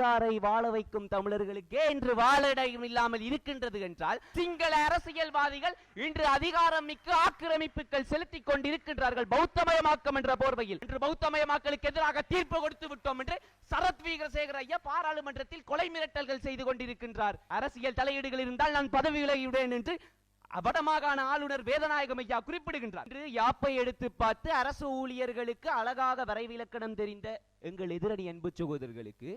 தாரை வாழ வைக்கும் தமிழர்களுக்கே இன்று வாழிடம் இல்லாமல் இருக்கின்றது என்றால் சிங்கள அரசியல்வாதிகள் இன்று அதிகாரம் மிக்க ஆக்கிரமிப்புகள் செலுத்திக் கொண்டிருக்கின்றார்கள் பௌத்தமயமாக்கம் என்ற போர்வையில். இன்று பௌத்தமயமாக்கலுக்கு எதிராக தீர்ப்பு கொடுத்து விட்டோம் என்று சரத் வீரசேகர ஐயா பாராளுமன்றத்தில் கொலை மிரட்டல்கள் செய்து கொண்டிருக்கின்றார். அரசியல் தலையீடுகள் இருந்தால் நான் பதவி விலகிவிடுவேன் என்று வடமாகாண ஆளுநர் வேதநாயகம் ஐயா குறிப்பிடுகின்றார். இன்று யாப்பை எடுத்து பார்த்து அரசு ஊழியர்களுக்கு அழகாக வரைவிலக்கணம் தெரிந்த எங்கள் எதிரணி அன்பு சகோதரர்களுக்கு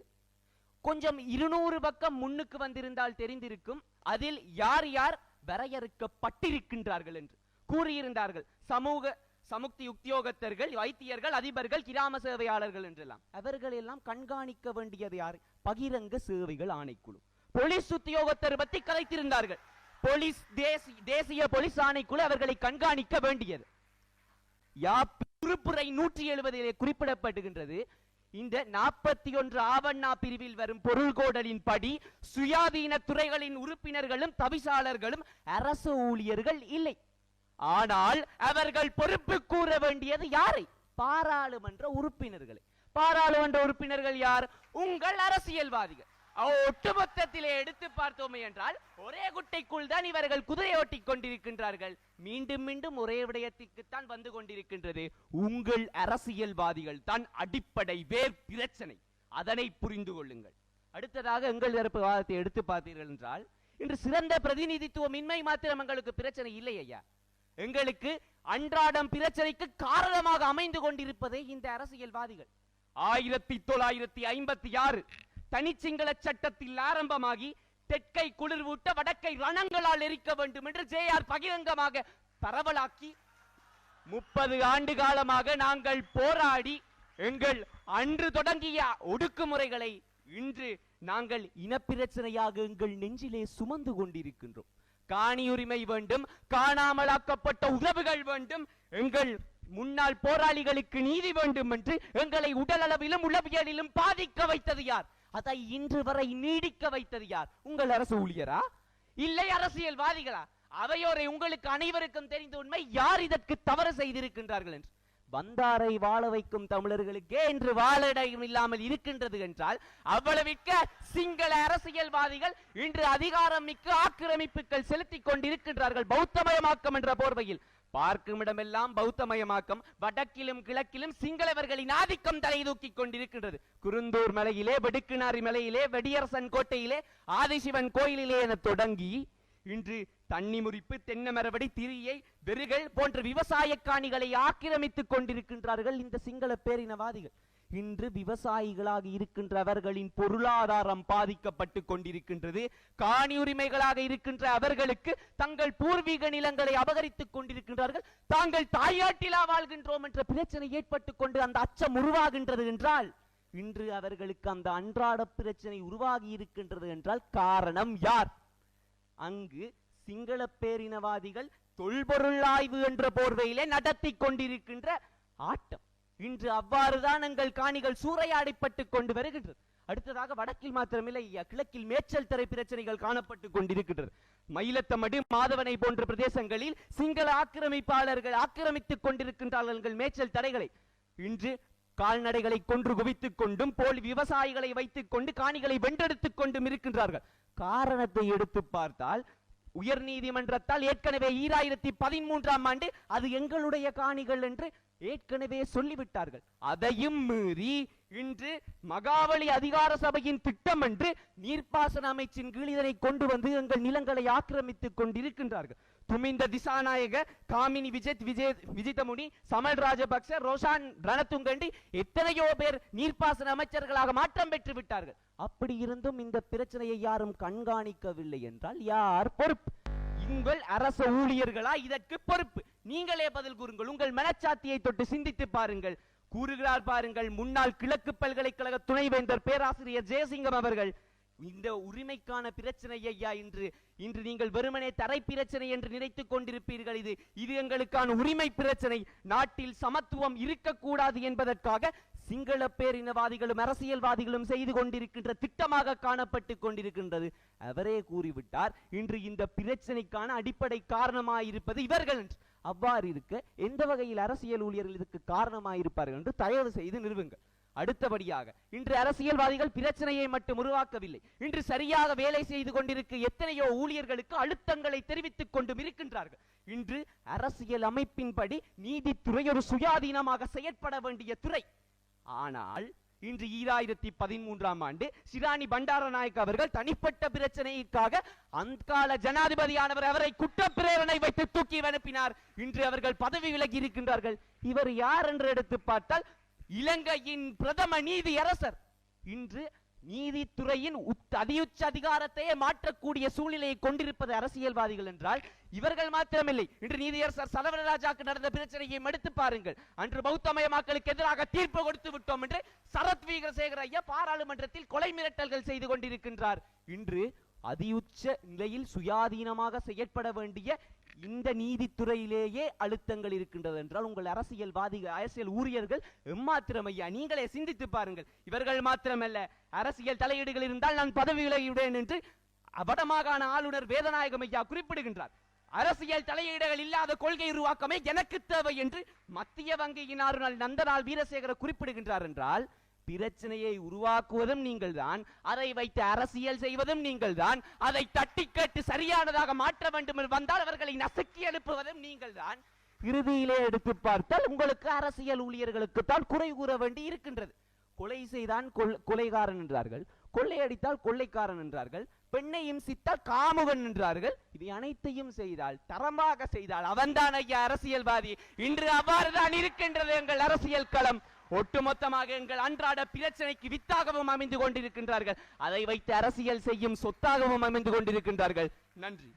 கொஞ்சம் இருநூறு பக்கம் முன்னுக்கு வந்திருந்தால் தெரிந்திருக்கும். அதில் யார் யார் வரையறுக்கப்பட்டிருக்கின்றார்கள் என்று கூறியிருந்தார்கள். சமூக சமுக்தி உத்தியோகத்தர்கள் வைத்தியர்கள் அதிபர்கள் கிராம சேவையாளர்கள் என்றெல்லாம். அவர்கள் எல்லாம் கண்காணிக்க வேண்டியது யார்? பகிரங்க சேவைகள் ஆணைக்குழு. போலீஸ் உத்தியோகத்தர் பற்றி கலைத்திருந்தார்கள். போலீஸ் தேசிய தேசிய போலீஸ் ஆணைக்குழு அவர்களை கண்காணிக்க வேண்டியது. யாப் உறுப்புரை நூற்றி எழுபதிலே குறிப்பிடப்படுகின்றது. இந்த நாற்பத்தி ஒன்று ஆவண்ணா பிரிவில் வரும் பொருள்கோடலின் படி சுயாதீன துறைகளின் உறுப்பினர்களும் தவிசாளர்களும் அரசு ஊழியர்கள் இல்லை. ஆனால் அவர்கள் பொறுப்பு கூற வேண்டியது யாரை? பாராளுமன்ற உறுப்பினர்களை. பாராளுமன்ற உறுப்பினர்கள் யார்? உங்கள் அரசியல்வாதிகள். ஒட்டுமொத்தத்திலே எடுத்து பார்த்தோமே என்றால் ஒரே குட்டைக்குள் தான் இவர்கள் குதிரை ஓட்டிக் கொண்டிருக்கின்றார்கள். மீண்டும் மீண்டும் ஒரே விடயத்திற்குத்தான் வந்து கொண்டிருக்கின்றது. உங்கள் அரசியல்வாதிகள் தான் அடிப்படை வேர் பிரச்சனை. அதனை புரிந்து கொள்ளுங்கள். அடுத்ததாக எங்கள் தரப்பு வாதத்தை எடுத்து பார்த்தீர்கள் என்றால் இன்று சிறந்த பிரதிநிதித்துவம் இன்மை மாத்திரம் எங்களுக்கு பிரச்சனை இல்லை ஐயா. எங்களுக்கு அன்றாடம் பிரச்சனைக்கு காரணமாக அமைந்து கொண்டிருப்பதே இந்த அரசியல்வாதிகள். ஆயிரத்தி தொள்ளாயிரத்தி ஐம்பத்தி ஆறு தனிச்சிங்கள சட்டத்தில் ஆரம்பமாகி தெற்கை குளிர்வூட்ட வடக்கை ரணங்களால் எரிக்க வேண்டும் என்று ஜே ஆர் பகிரங்கமாக பரவலாக்கி முப்பது ஆண்டு காலமாக நாங்கள் போராடி எங்கள் அன்று தொடங்கிய ஒடுக்குமுறைகளை இன்று நாங்கள் இனப்பிரச்சனையாக எங்கள் நெஞ்சிலே சுமந்து கொண்டிருக்கின்றோம். காணி உரிமை வேண்டும் காணாமலாக்கப்பட்ட உறவுகள் வேண்டும் எங்கள் முன்னாள் போராளிகளுக்கு நீதி வேண்டும் என்று எங்களை உடலளவிலும் உளவியலிலும் பாதிக்க வைத்தது யார்? அதை இன்று வரை நீடிக்க வைத்தது யார்? உங்கள் அரசு ஊழியரா? இல்லை அரசியல்வாதிகளா? அவையோரை உங்களுக்கு அனைவருக்கும் தெரிந்த உண்மை யார் இதற்கு தவறு செய்திருக்கின்றார்கள் என்று? வந்தாரை வாழ வைக்கும் தமிழர்களுக்கே இன்று வாழிடம் இல்லாமல் இருக்கின்றது என்றால் அவ்வளவிற்க சிங்கள அரசியல்வாதிகள் இன்று அதிகாரம் மிக்க ஆக்கிரமிப்புகள் செலுத்திக் கொண்டிருக்கின்றார்கள். பௌத்தமயமாக்கம் என்ற போர்வையில் பார்க்கும் இடமெல்லாம் பௌத்தமயமாக்கம் வடக்கிலும் கிழக்கிலும் சிங்களவர்களின் ஆதிக்கம் தலை தூக்கிக் கொண்டிருக்கின்றது. குருந்தூர் மலையிலே வெடுக்கினாரி மலையிலே வெடியரசன் கோட்டையிலே ஆதிசிவன் கோயிலிலே என தொடங்கி இன்று தண்ணி முறிப்பு தென்னமரவடி திரியை வெறுகள் போன்ற விவசாய காணிகளை ஆக்கிரமித்துக் கொண்டிருக்கின்றார்கள் இந்த சிங்கள பேரினவாதிகள். இன்று விவசாயிகளாக இருக்கின்றவர்களின் பொருளாதாரம் பாதிக்கப்பட்டு கொண்டிருக்கின்றது. காணி உரிமைகளாக இருக்கின்ற அவர்களுக்கு தங்கள் பூர்வீக நிலங்களை அபகரித்துக் கொண்டிருக்கின்றார்கள். தாங்கள் தாயாட்டிலா வாழ்கின்றோம் என்ற பிரச்சனை ஏற்பட்டுக் கொண்டு அந்த அச்சம் உருவாகின்றது என்றால் இன்று அவர்களுக்கு அந்த அன்றாட பிரச்சனை உருவாகி இருக்கின்றது என்றால் காரணம் யார்? அங்கு சிங்கள பேரினவாதிகள் தொல்பொருள் ஆய்வு என்ற போர்வையிலே நடத்தி கொண்டிருக்கின்ற ஆட்டம். இன்று அவ்வாறுதான் எங்கள் காணிகள் சூறையாடிப்பட்டு கொண்டு வருகின்றது. அடுத்ததாக வடக்கில் மாத்திரமில்லை கிழக்கில் மேச்சல் தரை பிரச்சனைகள் காணப்பட்டு கொண்டிருக்கின்றது. மயிலத்தமடு மாதவனை போன்ற பிரதேசங்களில் சிங்கள ஆக்கிரமிப்பாளர்கள் ஆக்கிரமித்துக் கொண்டிருக்கின்றார்கள் மேச்சல் தடைகளை இன்று கால்நடைகளை கொன்று குவித்துக் கொண்டும் போலி விவசாயிகளை வைத்துக் கொண்டு காணிகளை வென்றெடுத்துக் கொண்டும் இருக்கின்றார்கள். காரணத்தை எடுத்து பார்த்தால் உயர் நீதிமன்றத்தால் ஏற்கனவே ஈராயிரத்தி பதிமூன்றாம் ஆண்டு அது எங்களுடைய காணிகள் என்று ஏற்கனவே சொல்லிவிட்டார்கள். அதையும் மீறி இன்று மகாவலி அதிகார சபையின் திட்டம் என்று நீர்ப்பாசன அமைச்சின் கீழ் இதனை கொண்டு வந்து எங்கள் நிலங்களை ஆக்கிரமித்துக் கொண்டிருக்கின்றார்கள். துமிந்த திசாநாயக காமினி விஜய் விஜய் விஜிதமுனி சமல் ராஜபக்ச ரோஷான் ரணத்துங்கண்டி எத்தனையோ பேர் நீர்ப்பாசன அமைச்சர்களாக மாற்றம் பெற்று விட்டார்கள். அப்படி இருந்தும் இந்த பிரச்சனையை யாரும் கண்காணிக்கவில்லை என்றால் யார் பொறுப்பு? உங்கள் அரச ஊழியர்களா இதற்கு பொறுப்பு? நீங்களே பதில் கூறுங்கள். உங்கள் மனச்சாத்தியை தொட்டு சிந்தித்து பாருங்கள். கூறுகிறார் பாருங்கள் முன்னாள் கிழக்கு பல்கலைக்கழக துணைவேந்தர் பேராசிரியர் ஜெயசிங்கம் அவர்கள் இந்த உரிமைக்கான பிரச்சனை ஐயா இன்று இன்று நீங்கள் வெறுமனே தரை பிரச்சனை என்று நினைத்துக் கொண்டிருப்பீர்கள் இது. இது எங்களுக்கான உரிமை பிரச்சனை. நாட்டில் சமத்துவம் இருக்கக்கூடாது என்பதற்காக சிங்கள பேரினவாதிகளும் அரசியல்வாதிகளும் செய்து கொண்டிருக்கின்ற திட்டமாக காணப்பட்டு கொண்டிருக்கின்றது. அவரே கூறிவிட்டார் இன்று இந்த பிரச்சனைக்கான அடிப்படை காரணமாயிருப்பது இவர்கள் என்று. அவ்வாறு இருக்க எந்த வகையில் அரசியல் ஊழியர்கள் இதுக்கு காரணமாயிருப்பார்கள் என்று தயவு செய்து நிறுவுங்கள். அடுத்தபடியாக இன்று அரசியல்வாதிகள் பிரச்சனையை மட்டும் உருவாக்கவில்லை. இன்று சரியாக வேலை செய்து கொண்டிருக்க எத்தனையோ ஊழியர்களுக்கு அழுத்தங்களை தெரிவித்துக் கொண்டும் இருக்கின்றார்கள். இன்று அரசியல் அமைப்பின்படி நீதித்துறை ஒரு சுயாதீனமாக செயற்பட வேண்டிய துறை. ஆனால் இன்று ஈராயிரத்தி பதிமூன்றாம் ஆண்டு சிராணி பண்டாரநாயக் அவர்கள் தனிப்பட்ட பிரச்சனைக்காக அந்கால ஜனாதிபதியானவர் அவரை குற்றப்பிரேரணை வைத்து தூக்கி அனுப்பினார். இன்று அவர்கள் பதவி விலகி இருக்கின்றார்கள். இவர் யார் என்று எடுத்து பார்த்தால் இலங்கையின் பிரதம நீதி அரசர் இன்று நீதித்துறையின் அதியுச்ச அதிகாரத்தையே மாற்றக்கூடிய சூழ்நிலையை கொண்டிருப்பது அரசியல்வாதிகள் என்றால் இவர்கள் மாத்திரமில்லை. இன்று நீதியரசர் சரவணராஜாக்கு நடந்த பிரச்சனையை எடுத்து பாருங்கள். அன்று பௌத்தமயமாக்களுக்கு எதிராக தீர்ப்பு கொடுத்து விட்டோம் என்று சரத் வீரசேகர ஐயா பாராளுமன்றத்தில் கொலை மிரட்டல்கள் செய்து கொண்டிருக்கின்றார். இன்று அதியுச்ச நிலையில் சுயாதீனமாக செயற்பட வேண்டிய இந்த நீதித்துறையிலேயே அழுத்தங்கள் இருக்கின்றது என்றால் உங்கள் அரசியல் அரசியல் ஊழியர்கள் எம்மாத்திரம் ஐயா நீங்களே சிந்தித்து பாருங்கள். இவர்கள் மாத்திரமல்ல. அரசியல் தலையீடுகள் இருந்தால் நான் பதவி விலகிவிடுவேன் என்று வடமாகாண ஆளுநர் வேதநாயகம் ஐயா குறிப்பிடுகின்றார். அரசியல் தலையீடுகள் இல்லாத கொள்கை உருவாக்கமே எனக்கு தேவை என்று மத்திய வங்கியின் ஆளுநர் நந்தனால் வீரசேகர குறிப்பிடுகின்றார் என்றால் பிரச்சனையை உருவாக்குவதும் நீங்கள் தான் அதை வைத்து அரசியல் செய்வதும் நீங்கள் தான் அதை தட்டி கேட்டு சரியானதாக மாற்ற வேண்டும் என்று வந்தால் அவர்களை நசுக்கி எழுப்புவதும் நீங்கள்தான். இறுதியிலே எடுத்து பார்த்தால் உங்களுக்கு அரசியல் ஊழியர்களுக்கு தான் குறை கூற வேண்டி இருக்கின்றது. கொலை செய்தான் கொல்- கொலைகாரன் என்றார்கள் கொள்ளையடித்தால் கொள்ளைக்காரன் என்றார்கள் பெண்ணை இம்சித்தால் காமுகன் என்றார்கள். இது அனைத்தையும் செய்தால் தரமாக செய்தால் அவன்தான் ஐயா அரசியல்வாதி. இன்று அவ்வாறுதான் இருக்கின்றது எங்கள் அரசியல் களம். ஒட்டுமொத்தமாக எங்கள் அன்றாட பிரச்சனைக்கு வித்தாகவும் அமைந்து கொண்டிருக்கின்றார்கள். அதை வைத்து அரசியல் செய்யும் சொத்தாகவும் அமைந்து கொண்டிருக்கின்றார்கள். நன்றி.